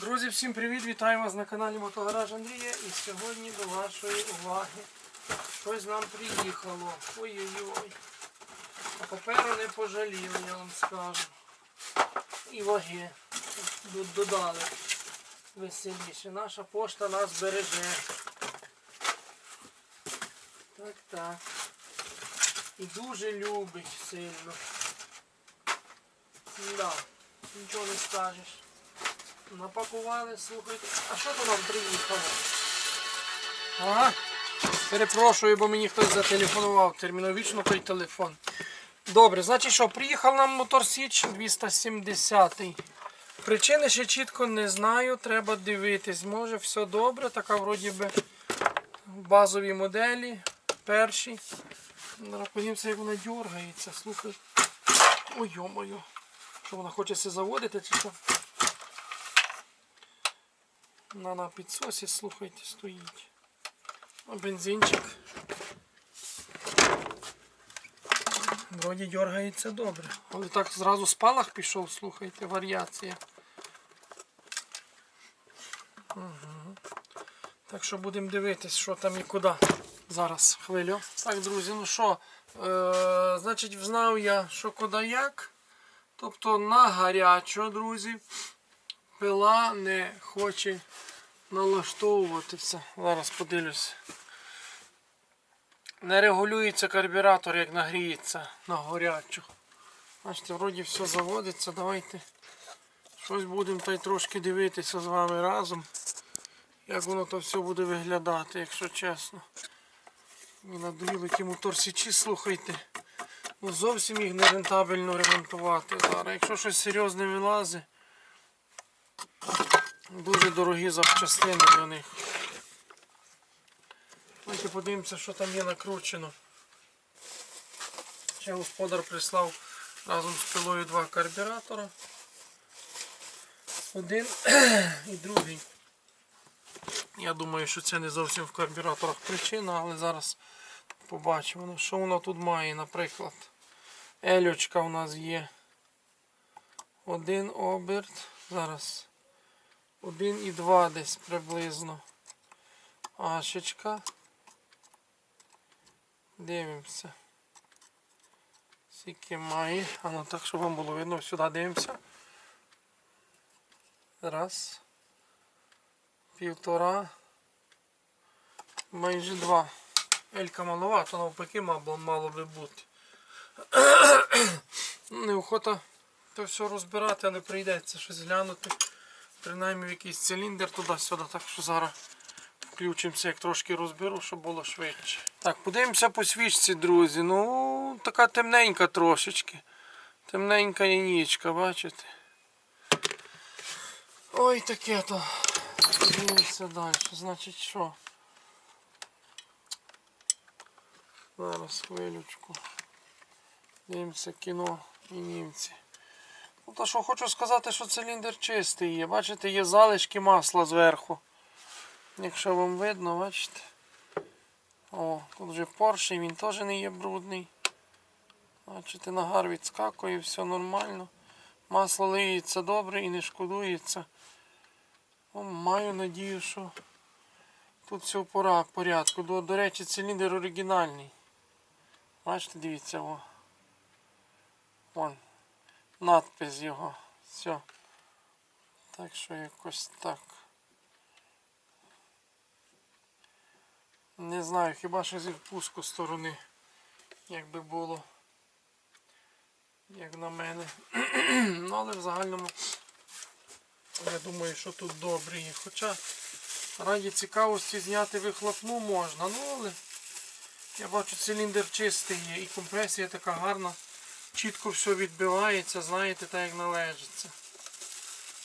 Друзі, всім привіт! Вітаю вас на каналі Мотогараж Андрія. І сьогодні до вашої уваги щось нам приїхало. Ой-ой-ой. А паперу не пожаліли, я вам скажу. І ваги додали веселіше. Наша пошта нас береже. Так, так. І дуже любить сильно. Да, нічого не скажеш. Напакували, слухайте. А що то нам приїхало? А? Перепрошую, бо мені хтось зателефонував терміновічно той телефон. Добре, значить що, приїхав нам мотор Січ 270. Причини ще чітко не знаю, треба дивитись. Може все добре, така вроді би базові моделі, перші. Зараз подивимося, як вона дергається, слухай. Ой, йо-моє. Що вона хоче се заводити чи що? Вона на підсосі, слухайте, стоїть. Бензинчик. Вроді дергається добре. Але так зразу спалах пішов, слухайте, варіація. Угу. Так що будемо дивитись, що там і куди. Зараз хвилю. Так, друзі, ну що, е, значить, знав я, що куди як. Тобто на гарячо, друзі, пила не хоче налаштовуватися. Зараз подивлюсь. Не регулюється карбюратор, як нагріється на горячу. Бачите, вроді все заводиться. Давайте щось будемо та й трошки дивитися з вами разом. Як воно то все буде виглядати, якщо чесно. Мені надоїли ті мотор січі, слухайте. Ну, зовсім їх не рентабельно ремонтувати зараз. Якщо щось серйозне вилазить, дуже дорогі запчастини для них. Давайте подивимося, що там є накручено. Ще господар прислав разом з пилою два карбюратора. Один і другий. Я думаю, що це не зовсім в карбюраторах причина, але зараз побачимо. Ну, що воно тут має, наприклад. Ельочка у нас є. Один оберт. Зараз. Один і два десь приблизно. Ашечка. Дивимося. Скільки має. А ну так, щоб вам було видно, сюди дивимося. Раз. Півтора. Майже два. Елька маловато, навпаки, мало, мало би бути. Неохота то все розбирати, але прийдеться щось глянути. Принаймні в якийсь циліндр туди-сюди. Так що зараз включимося, як трошки розберу, щоб було швидше. Так, подивимося по свічці, друзі. Ну, така темненька трошечки. Темненька яєчка, бачите? Ой, таке то. Дивимося далі. Значить що? Зараз хвилючку. Дивимося кіно і німці. Ну, то що хочу сказати, що циліндр чистий є. Бачите, є залишки масла зверху. Якщо вам видно, бачите. О, тут вже поршень, він теж не є брудний. Бачите, нагар відскакує, все нормально. Масло лиється добре і не шкодується. О, маю надію, що тут все в порядку. До, до речі, циліндр оригінальний. Бачите, дивіться, о. Вон. Надпис його. Все. Так що якось так. Не знаю, хіба що зі впуску сторони, якби було, як на мене. ну, але в загальному я думаю, що тут добре є. Хоча раді цікавості зняти вихлопну можна, ну але я бачу циліндр чистий є і компресія така гарна. Чітко все відбивається, знаєте, так як належиться.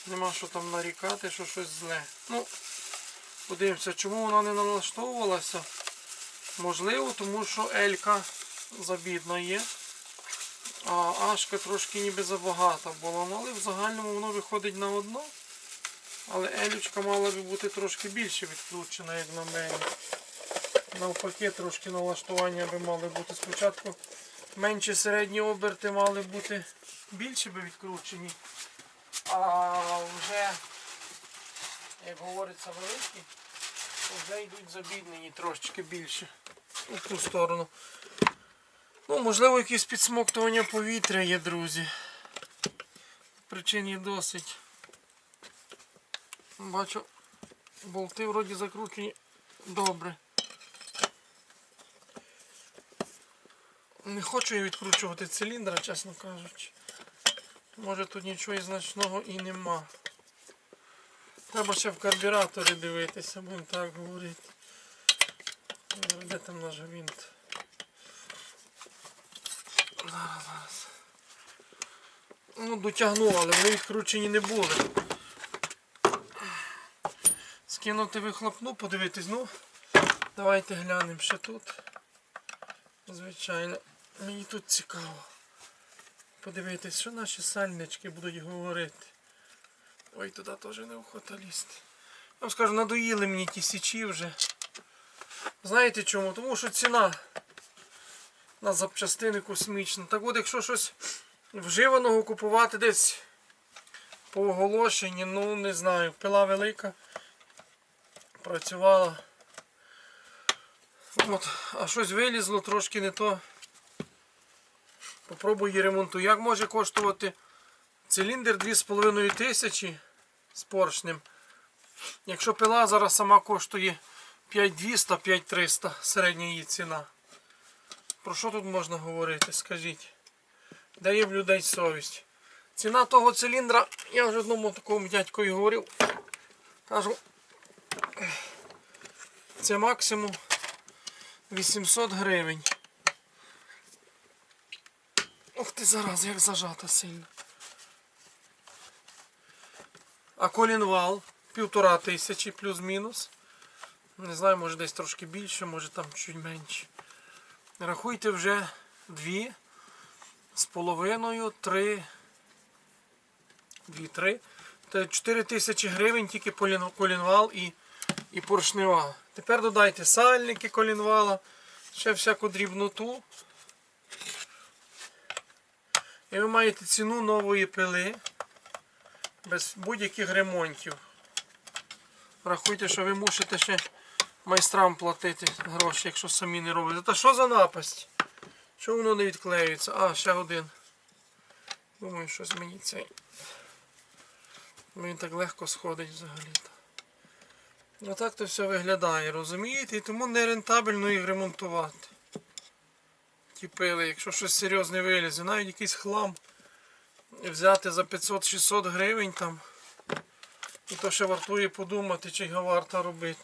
Нема що там нарікати, що щось зле. Ну, подивимося, чому вона не налаштовувалася. Можливо, тому що Елька забідна є. А Ашка трошки ніби забагата була. Ну, але в загальному воно виходить на одно. Але Елючка мала би бути трошки більше відкручена, як на мене. Навпаки, трошки налаштування би мали бути спочатку. Менші середні оберти мали бути більше би відкручені. А вже як говориться, великі, вже йдуть забіднені трошечки більше у ту сторону. Ну, можливо, якесь підсмоктування повітря є, друзі. Причин є досить. Бачу, болти вроді закручені добре. Не хочу я відкручувати циліндра, чесно кажучи. Може тут нічого значного і нема. Треба ще в карбюраторі дивитися, будемо так говорити. Де там наш гвинт? Зараз, зараз. Ну, дотягнуло, але вони відкручені не були. Скинути вихлопну, подивитись, ну. Давайте глянемо ще тут. Звичайно, мені тут цікаво. Подивитись, що наші сальнички будуть говорити. Ой, туди теж не охота лізти. Я вам скажу, надоїли мені ті січі вже. Знаєте чому? Тому що ціна на запчастини космічна. Так от, якщо щось вживаного купувати десь по оголошенні, ну не знаю, пила велика, працювала. От, а щось вилізло трошки не то. Попробуй її ремонтуй. Як може коштувати циліндр 2,5 тисячі з поршнем? Якщо пила зараз сама коштує 5200, 5300 середня її ціна. Про що тут можна говорити? Скажіть. Де є в людей совість? Ціна того циліндра, я вже одному такому дядькові говорив. Кажу, це максимум 800 гривень. Ох ти зараз, як зажата сильно. А колінвал півтора тисячі плюс-мінус. Не знаю, може десь трошки більше, може там чуть менше. Рахуйте вже дві з половиною, три. Дві-три. Це 4 тисячі гривень тільки колінвал і, і поршнева. Тепер додайте сальники колінвала, ще всяку дрібноту. І ви маєте ціну нової пили без будь-яких ремонтів. Рахуйте, що ви мусите ще майстрам платити гроші, якщо самі не робите. Та що за напасть? Чого воно не відклеюється? А, ще один. Думаю, щось мені цей. Він так легко сходить взагалі-то. Ну так то все виглядає, розумієте? І тому не рентабельно їх ремонтувати. Ті пили, якщо щось серйозне вилізе, навіть якийсь хлам взяти за 500-600 гривень там. І то ще вартує подумати, чи його варто робити.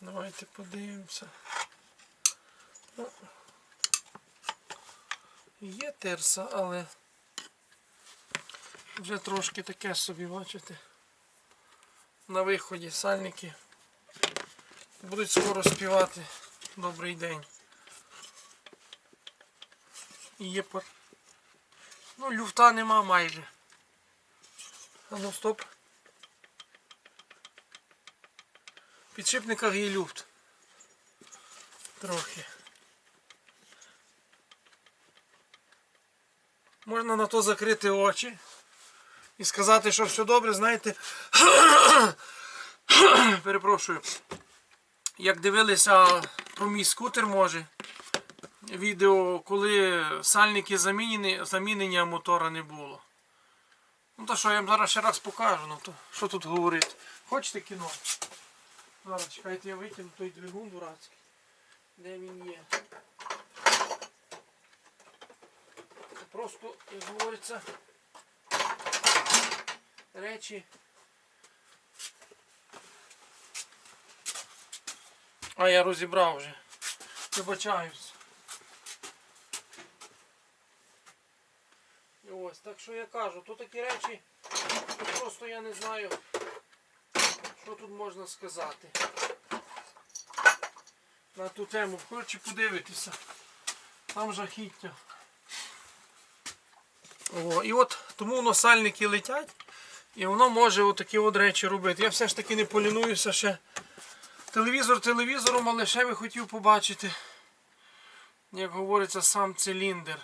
Давайте подивимося. Ну, Є терса, але вже трошки таке собі, бачите. На виході сальники будуть скоро співати добрий день. Є пар. Ну, люфта нема майже. А ну стоп. В підшипниках є люфт. Трохи. Можна на то закрити очі і сказати, що все добре, знаєте. Перепрошую. Як дивилися про мій скутер, може. Відео, коли сальники замінені, замінення мотора не було. Ну то що, я вам зараз ще раз покажу, ну то що тут говорити. Хочете кіно? Зараз чекайте, я витягну той двигун дурацький. Де він є? Просто, як говориться, речі. А я розібрав вже. Вибачаюсь. Ось, так що я кажу, тут такі речі, тут просто я не знаю, що тут можна сказати. На ту тему. Хочу подивитися. Там жахіття. О, і от тому воно сальники летять, і воно може отакі от речі робити. Я все ж таки не полінуюся ще. Телевізор телевізором, але ще би хотів побачити, як говориться, сам циліндр.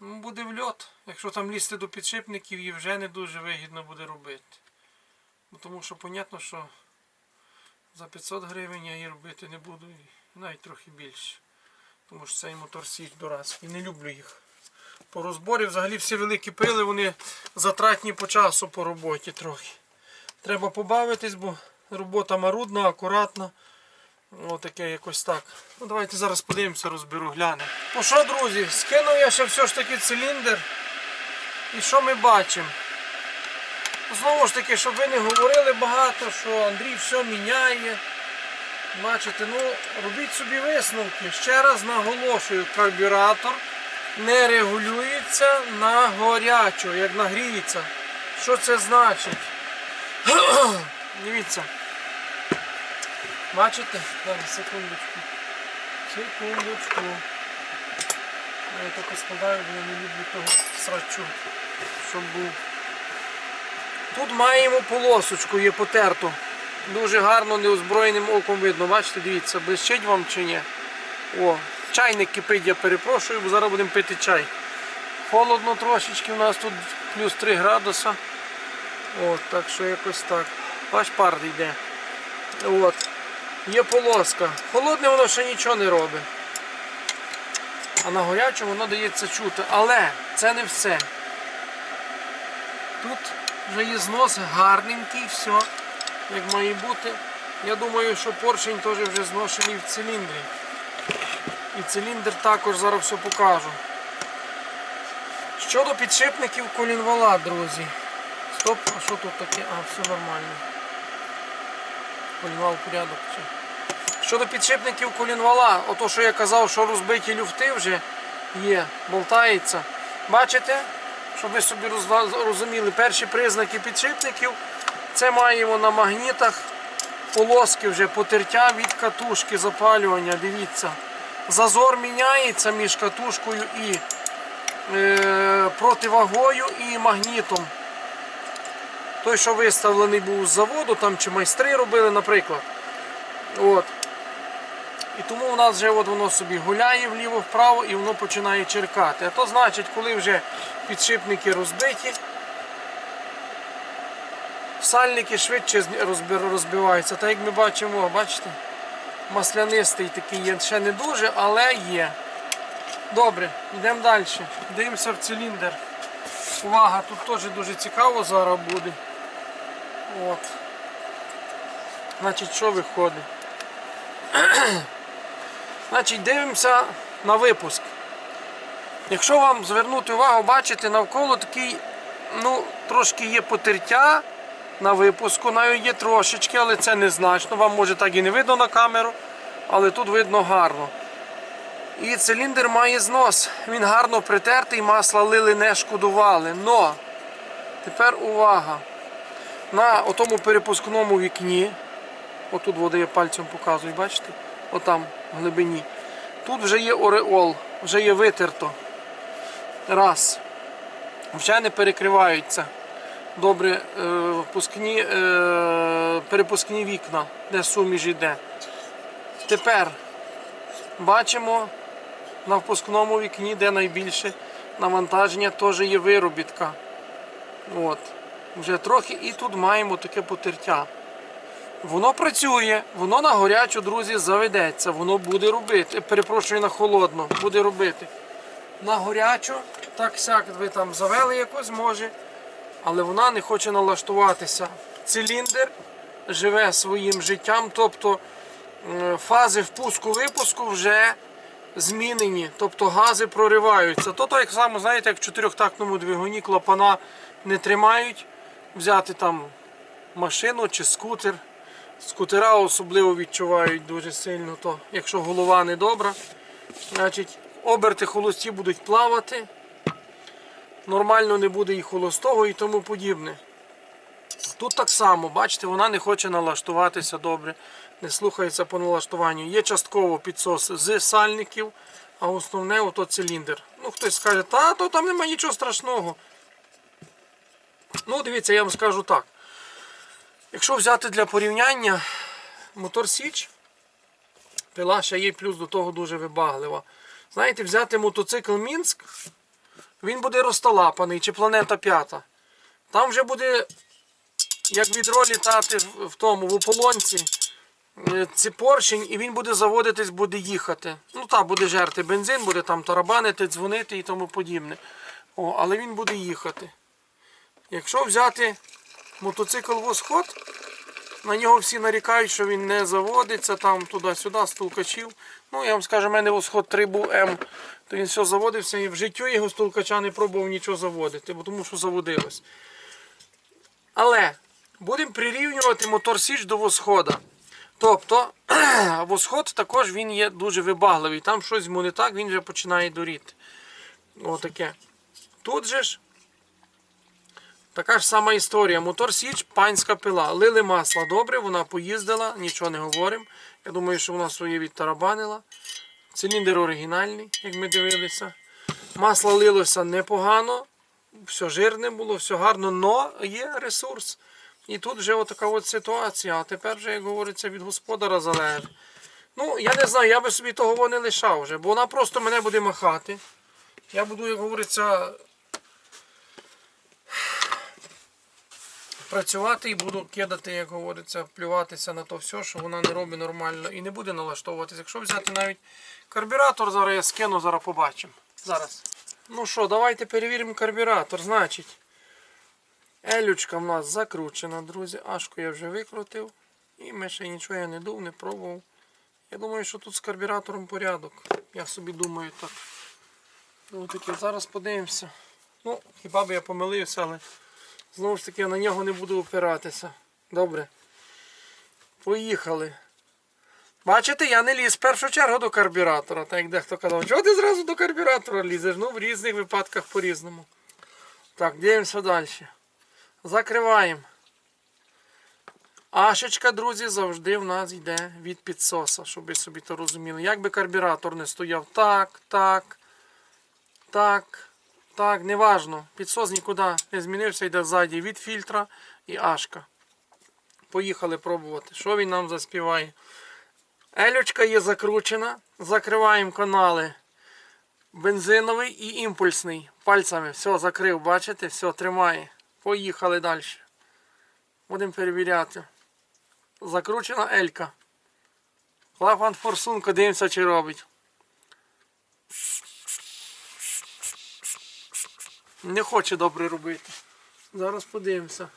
Ну, буде в льот. Якщо там лізти до підшипників, її вже не дуже вигідно буде робити. Тому що, понятно, що за 500 гривень я її робити не буду, і навіть трохи більше. Тому що цей мотор січ дурацький, не люблю їх. По розборі взагалі всі великі пили, вони затратні по часу по роботі трохи. Треба побавитись, бо робота марудна, акуратна. Отаке якось так. Ну давайте зараз подивимося, розберу, глянемо. Ну що, друзі, скинув я ще все ж таки циліндр. І що ми бачимо? Знову ж таки, щоб ви не говорили багато, що Андрій все міняє. Бачите, ну робіть собі висновки. Ще раз наголошую, карбюратор не регулюється на горячу, як нагріється. Що це значить? Дивіться. Бачите? Зараз, секундочку. Секундочку. Я тільки складаю, бо я не люблю того срачу, щоб був. Тут маємо полосочку, є потерту. Дуже гарно неозброєним оком видно. Бачите, дивіться, блищить вам чи ні. О, чайник кипить, я перепрошую, бо зараз будемо пити чай. Холодно трошечки, у нас тут плюс 3 градуса. От, так що якось так. Бач, пар йде. От. Є полоска. Холодне воно ще нічого не робить. А на горячому воно дається чути. Але це не все. Тут вже є знос гарненький, все, як має бути. Я думаю, що поршень теж вже зношений в циліндрі. І циліндр також зараз все покажу. Щодо підшипників колінвала, друзі. Стоп, а що тут таке? А, все нормально. Колінвал порядок. Щодо підшипників колінвала, ото що я казав, що розбиті люфти вже є, болтається. Бачите? Щоб ви собі розуміли, перші признаки підшипників це маємо на магнітах полоски вже потертя від катушки запалювання. Дивіться. Зазор міняється між катушкою і е, противагою і магнітом. Той, що виставлений був з заводу, там чи майстри робили, наприклад. От. І тому у нас вже от воно собі гуляє вліво-вправо і воно починає черкати. А то значить, коли вже підшипники розбиті, сальники швидше розбиваються. Так як ми бачимо, бачите, маслянистий такий є, ще не дуже, але є. Добре, йдемо далі. Дивимося в циліндр. Увага, тут теж дуже цікаво зараз буде. От. Значить, що виходить? Значить, дивимося на випуск. Якщо вам звернути увагу, бачите, навколо такий, ну, трошки є потертя на випуску, навіть є трошечки, але це незначно. Вам може так і не видно на камеру, але тут видно гарно. І циліндр має знос. Він гарно притертий, масла лили, не шкодували. Но тепер увага. На отому перепускному вікні, отут вода я пальцем показую, бачите? Отам в глибині. Тут вже є ореол, вже є витерто. Раз. Вже не перекриваються. Добре, е, впускні, е, перепускні вікна, де суміш йде. Тепер бачимо на впускному вікні, де найбільше навантаження, теж є виробітка. От. Вже трохи і тут маємо таке потертя. Воно працює, воно на горячу, друзі, заведеться, воно буде робити. Перепрошую на холодну, буде робити. На горячу, так сяк ви там завели якось може, але вона не хоче налаштуватися. Циліндр живе своїм життям, тобто е, фази впуску-випуску вже змінені, тобто гази прориваються. То так само, знаєте, як в чотирьохтактному двигуні клапана не тримають, взяти там машину чи скутер. Скутера особливо відчувають дуже сильно, то якщо голова не добра, значить оберти холості будуть плавати, нормально не буде і холостого і тому подібне. Тут так само, бачите, вона не хоче налаштуватися добре, не слухається по налаштуванню. Є частково підсос з сальників, а основне ото циліндр. Ну, хтось скаже, та то там немає нічого страшного. Ну, дивіться, я вам скажу так. Якщо взяти для порівняння мотор Січ, пила ще є плюс до того дуже вибаглива. Знаєте, взяти мотоцикл Мінськ, він буде розталапаний, чи планета п'ята. Там вже буде, як відро літати в тому, в ополонці, е, це поршень, і він буде заводитись, буде їхати. Ну так, буде жерти бензин, буде там тарабанити, дзвонити і тому подібне. О, але він буде їхати. Якщо взяти мотоцикл восход, на нього всі нарікають, що він не заводиться там туди-сюди, з толкачів. Ну, я вам скажу, в мене восход 3 був М, то він все заводився і в життю його з толкача не пробував нічого заводити, бо тому що заводилось. Але будемо прирівнювати мотор Січ до восхода. Тобто восход також він є дуже вибагливий. Там щось йому не так, він вже починає доріти. Отаке. Тут же ж така ж сама історія. Мотор Січ, панська пила. Лили масло добре, вона поїздила, нічого не говоримо. Я думаю, що вона своє відтарабанила. Циліндр оригінальний, як ми дивилися. Масло лилося непогано, все жирне було, все гарно, але є ресурс. І тут вже отака от ситуація. А тепер вже, як говориться, від господара залежить. Ну, я не знаю, я би собі того не лишав вже, бо вона просто мене буде махати. Я буду, як говориться, працювати і буду кидати, як говориться, плюватися на то все, що вона не робить нормально і не буде налаштовуватися. Якщо взяти навіть карбюратор, зараз я скину, зараз побачимо. Зараз. Ну що, давайте перевіримо карбюратор. Значить, елючка в нас закручена, друзі. Ашку я вже викрутив. І ми ще нічого я не дув, не пробував. Я думаю, що тут з карбюратором порядок. Я собі думаю так. Ну, таки, зараз подивимося. Ну, хіба б я помилився, але знову ж таки я на нього не буду опиратися. Добре. Поїхали. Бачите, я не ліз в першу чергу до карбюратора, так як дехто казав, чого ти зразу до карбюратора лізеш? Ну, в різних випадках по-різному. Так, дивимося далі. Закриваємо. Ашечка, друзі, завжди в нас йде від підсоса, щоб ви собі то розуміли. Як би карбюратор не стояв так, так, так, так, неважно. Підсос нікуди не змінився, йде ззаді від фільтра і ашка. Поїхали пробувати. Що він нам заспіває? Елючка є закручена. Закриваємо канали бензиновий і імпульсний. Пальцями все закрив, бачите, все тримає. Поїхали далі. Будемо перевіряти. Закручена елька. Клапан форсунка, дивимося, чи робить. Не хоче добре робити. Зараз подивимося.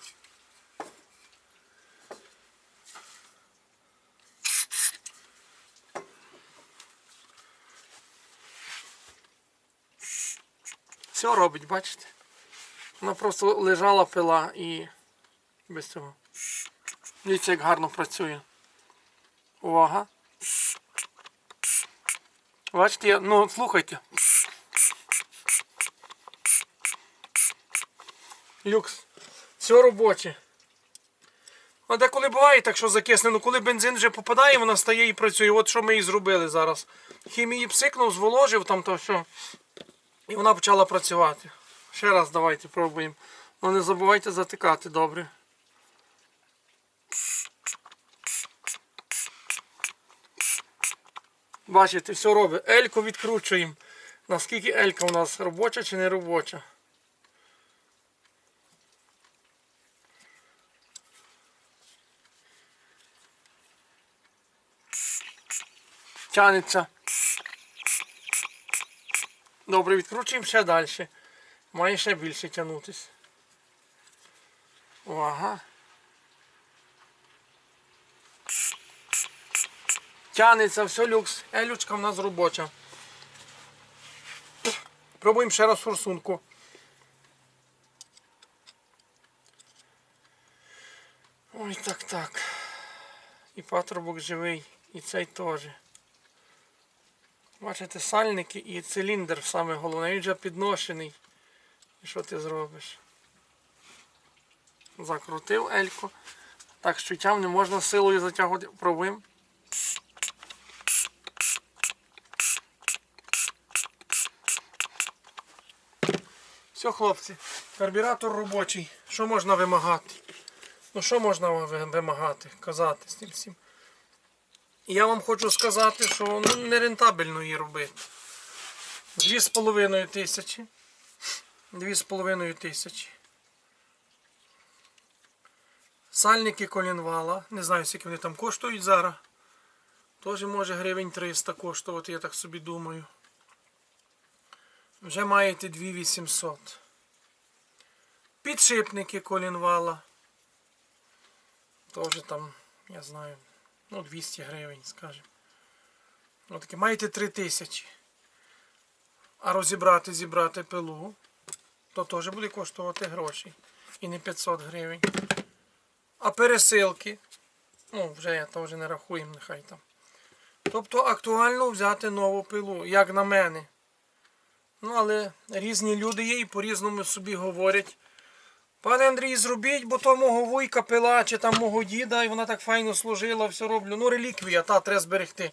Все робить, бачите? Вона просто лежала пила і без цього. Дивіться, як гарно працює. Увага. Бачите, ну слухайте. Люкс. Все робоче. А деколи буває так, що закисне, ну коли бензин вже попадає, вона стає і працює. От що ми і зробили зараз. Хімії псикнув, зволожив там то все. І вона почала працювати. Ще раз давайте пробуємо. Ну не забувайте затикати добре. Бачите, все робить. Ельку відкручуємо. Наскільки елька у нас робоча чи не робоча. Тянеться. Добре, відкручуємо ще далі. Має ще більше тягнутися. Ага. Тянеться, все люкс. Елючка в нас робоча. Пробуємо ще раз форсунку. Ой, так, так. І патрубок живий, і цей теж. Бачите, сальники і циліндр саме головне, він вже підношений. І що ти зробиш? Закрутив ельку. Так, з чуттям не можна силою затягувати. Пробуємо. Все, хлопці, карбюратор робочий. Що можна вимагати? Ну що можна вимагати, казати з тим всім? Я вам хочу сказати, що ну, нерентабельно її робити. Дві з половиною тисячі. 2,5 тисячі. Сальники колінвала. Не знаю, скільки вони там коштують зараз. Теж може гривень 300 коштувати, я так собі думаю. Вже маєте 2800. Підшипники колінвала. Теж там, я знаю, ну 200 гривень, скажімо. Отаке. Маєте 3000. А розібрати, зібрати пилу, то теж буде коштувати гроші. І не 500 гривень. А пересилки, ну, вже я теж не рахуємо, нехай там. Тобто актуально взяти нову пилу, як на мене. Ну, але різні люди є і по-різному собі говорять. Пане Андрій, зробіть, бо то мого вуйка пила, чи там мого діда, і вона так файно служила, все роблю. Ну, реліквія, та треба зберегти.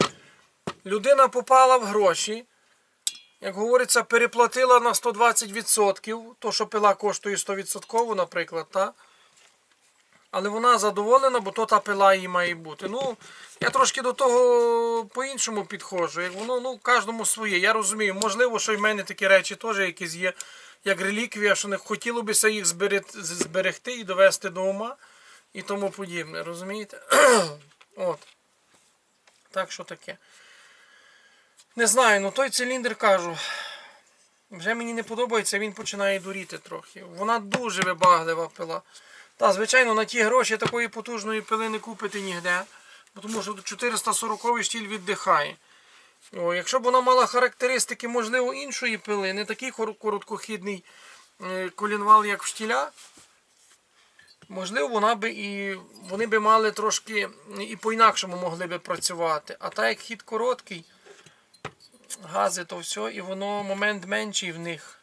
Людина попала в гроші, як говориться, переплатила на 120%, то що пила коштує 100%, наприклад, та? Але вона задоволена, бо то та пила їй має бути. Ну, я трошки до того по-іншому підходжу. Як воно, ну, кожному своє. Я розумію, можливо, що в мене такі речі теж якісь є, як реліквія, що не хотіло бися їх зберегти і довести до ума і тому подібне. Розумієте? От. Так що таке. Не знаю, ну той циліндр кажу. Вже мені не подобається, він починає дуріти трохи. Вона дуже вибаглива пила. Та, звичайно, на ті гроші такої потужної пили не купити ніде, тому що 440 штіль віддихає. О, якщо б вона мала характеристики, можливо, іншої пили, не такий короткохідний е, колінвал, як в штіля, можливо, вона би і вони би мали трошки і по-інакшому могли би працювати. А так як хід короткий, гази то все, і воно момент менший в них.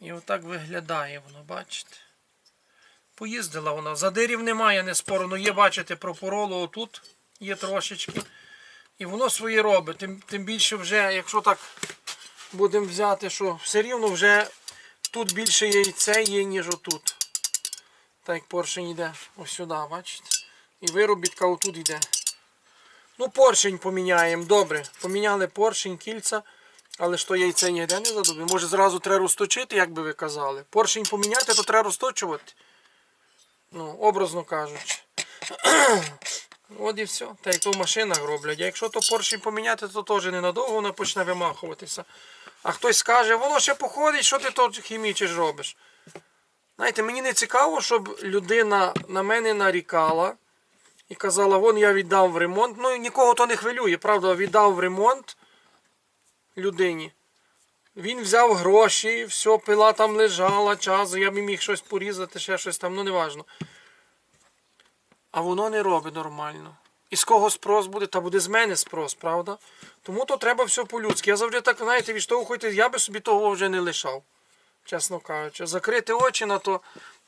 І отак виглядає воно, бачите. Поїздила вона. Задирів немає, не спору. Ну є, бачите, пропороло отут є трошечки. І воно своє робить. Тим, тим більше вже, якщо так будемо взяти, що все рівно вже тут більше яйце є, ніж отут. Так як поршень йде ось сюди, бачите? І виробітка отут йде. Ну, поршень поміняємо. Добре. Поміняли поршень, кільця, але ж то яйце ніде не задобі. Може зразу треба розточити, як би ви казали. Поршень поміняти, то треба розточувати. Ну, образно кажучи. От і все. Так як то в машинах роблять. Якщо то поршень поміняти, то теж ненадовго воно почне вимахуватися. А хтось скаже, воно ще походить, що ти то хімічиш робиш. Знаєте, мені не цікаво, щоб людина на мене нарікала і казала, вон я віддав в ремонт. Ну нікого то не хвилює, правда, віддав в ремонт людині. Він взяв гроші, все, пила там лежала, часу, я б міг щось порізати, ще щось там, ну неважно. А воно не робить нормально. І з кого спрос буде, та буде з мене спрос, правда? Тому то треба все по-людськи. Я завжди так, знаєте, відштовхуйтесь, я би собі того вже не лишав, чесно кажучи. Закрити очі на то,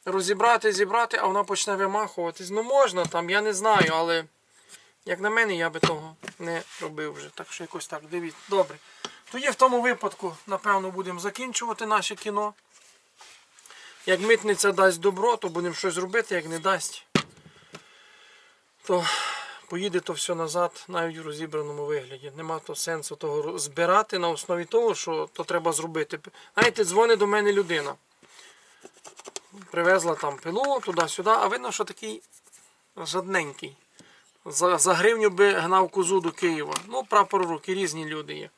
розібрати, зібрати, а вона почне вимахуватись. Ну можна там, я не знаю, але як на мене, я би того не робив вже. Так що якось так, дивіться. Добре. Тоді в тому випадку, напевно, будемо закінчувати наше кіно. Як митниця дасть добро, то будемо щось робити, як не дасть, то поїде то все назад, навіть в розібраному вигляді. Нема то сенсу того збирати на основі того, що то треба зробити. Знаєте, дзвонить до мене людина. Привезла там пилу туди-сюди, а видно, що такий жадненький. За, за гривню би гнав козу до Києва. Ну, прапор руки, різні люди є.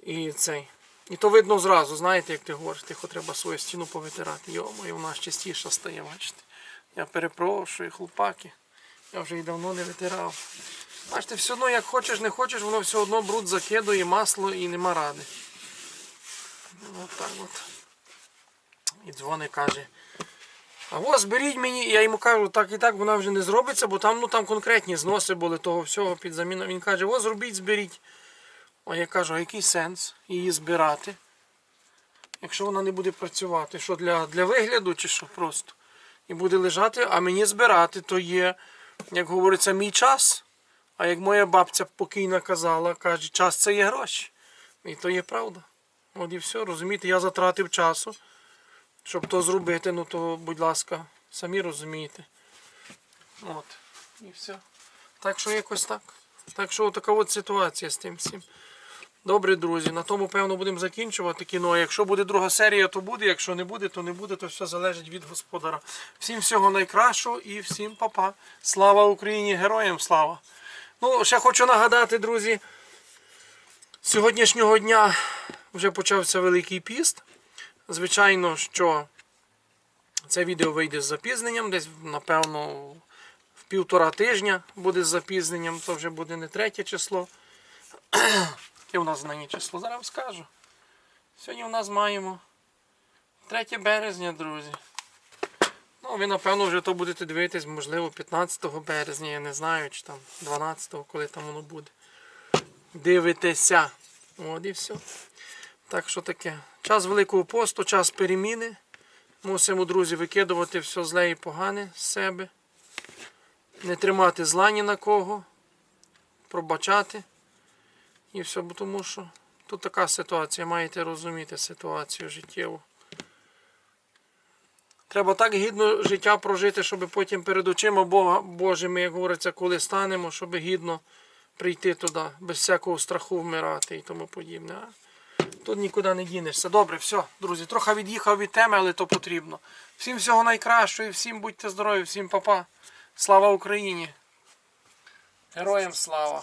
І цей. І то видно зразу, знаєте, як ти говориш, тихо треба свою стіну повитирати. Йомо, і вона частіше стає, бачите. Я перепрошую, хлопаки. Я вже і давно не витирав. Бачите, все одно, як хочеш, не хочеш, воно все одно бруд закидує, масло і нема ради. От так от. І дзвони каже. А ось зберіть мені, я йому кажу, так і так вона вже не зробиться, бо там, ну, там конкретні зноси були того всього під заміну. Він каже, ось зробіть, зберіть. А я кажу, а який сенс її збирати, якщо вона не буде працювати? Що для, для вигляду чи що просто? І буде лежати, а мені збирати, то є, як говориться, мій час. А як моя бабця покійна казала, каже, час це є гроші. І то є правда. От і все, розумієте, я затратив часу, щоб то зробити, ну то, будь ласка, самі розумієте. От. І все. Так що якось так. Так що така от ситуація з тим всім. Добре, друзі, на тому, певно, будемо закінчувати кіно. Якщо буде друга серія, то буде. Якщо не буде, то не буде, то все залежить від господара. Всім всього найкращого і всім папа. Слава Україні! Героям слава! Ну, ще хочу нагадати, друзі, сьогоднішнього дня вже почався Великий піст. Звичайно, що це відео вийде з запізненням, десь, напевно, в півтора тижня буде з запізненням, то вже буде не третє число. Яке у нас нині число? Зараз вам скажу. Сьогодні у нас маємо 3 березня, друзі. Ну, ви, напевно, вже то будете дивитись, можливо, 15 березня, я не знаю, чи там 12, коли там воно буде. Дивитеся. От і все. Так що таке. Час Великого посту, час переміни. Мусимо, друзі, викидувати все зле і погане з себе. Не тримати зла ні на кого. Пробачати. І все, бо тому що тут така ситуація, маєте розуміти ситуацію життєву. Треба так гідно життя прожити, щоб потім перед очима Бога Божими, як говориться, коли станемо, щоб гідно прийти туди, без всякого страху вмирати і тому подібне. А? Тут нікуди не дінешся. Добре, все, друзі, трохи від'їхав від теми, але то потрібно. Всім всього найкращого, і всім будьте здорові, всім папа. Слава Україні! Героям слава!